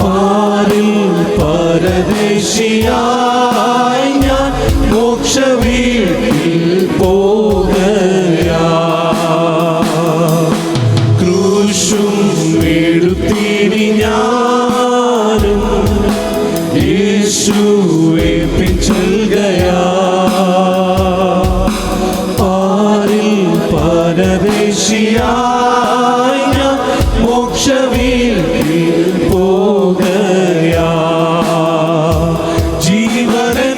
പാരിൽ പരദേശിയായി ഞാൻ മോക്ഷ വീട്ടിൽ പോകയാ. ക്രൂശും എടുത്തിനി ഞാനും. ജീവനൻ പേർക്കായി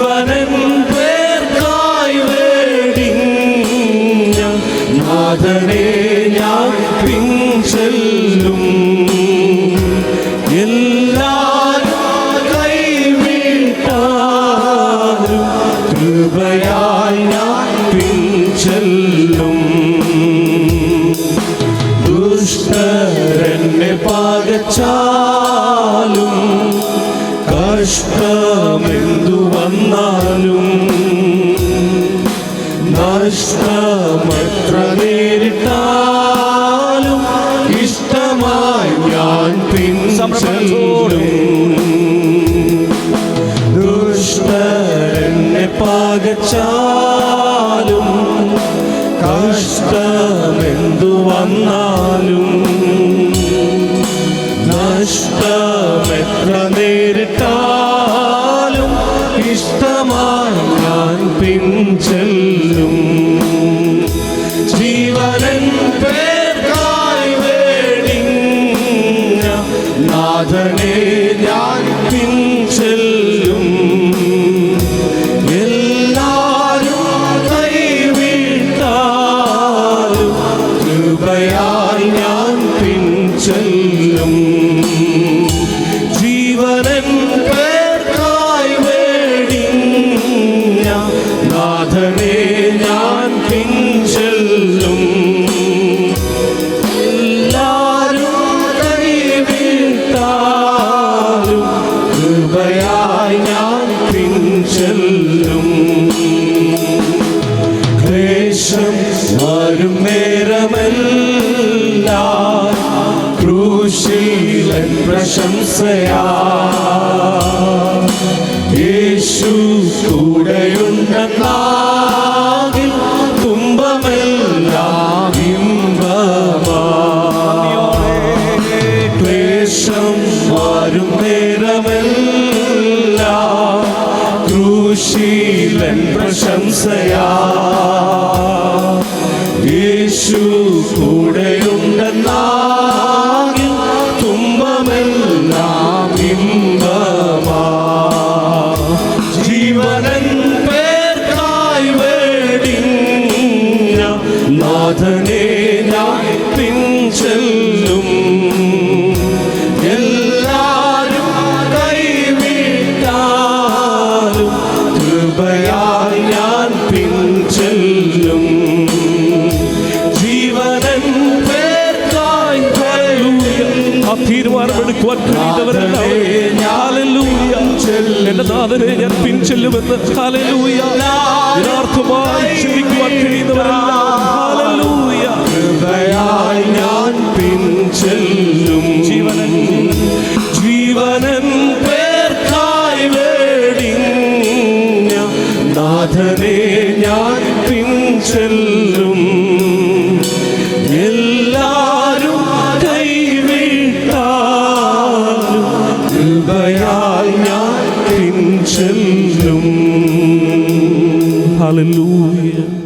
ജീവനൻ പേർക്കായി വേടിഞ്ഞ നാഥനെ ഞാൻ പിൻചെല്ലും കൃപയായി ഞാൻ പിൻചെല്ലും ദുഷ്ടരെന്നെ പാകച്ചാലും കഷ്ടമെന്തു വന്നാലും നഷ്ടമത്ര നേരിട്ടാലും ഇഷ്ടമായി ഞാൻ പിൻചെല്ലും. ദുഷ്ടരെന്നെ പാകച്ചാലും കഷ്ടമെന്തു വന്നാലും ജീവനൻ പേർക്കായി വേടിഞ്ഞ നാഥനെ ഞാൻ പിൻചെല്ലും എല്ലാരും കൈവിട്ടാലും കൃപയായി ഞാൻ പിൻചെല്ലും ക്ലേശം വരും നേരമല്ല പ്രശംസയാ. യേശു ക്ലേശം വരും പ്രശംസയാ. യേശു തീരുമാനമെടുക്കുവാൻ. എന്റെ നാഥനെ ഞാൻ പിൻചെല്ലുമെന്ന്. യഥാർത്ഥമായി ചിന്തിക്കുവാൻ കഴിയുന്നവരെല്ലാം ഞാൻ പിൻചെല്ലും ജീവനൻ ജീവനൻ പേർക്കായി വേടിഞ്ഞ നാഥനെ ഞാൻ പിൻചെല്ലും ഞാൻ പിൻചെല്ലും ഹല്ലേലൂയ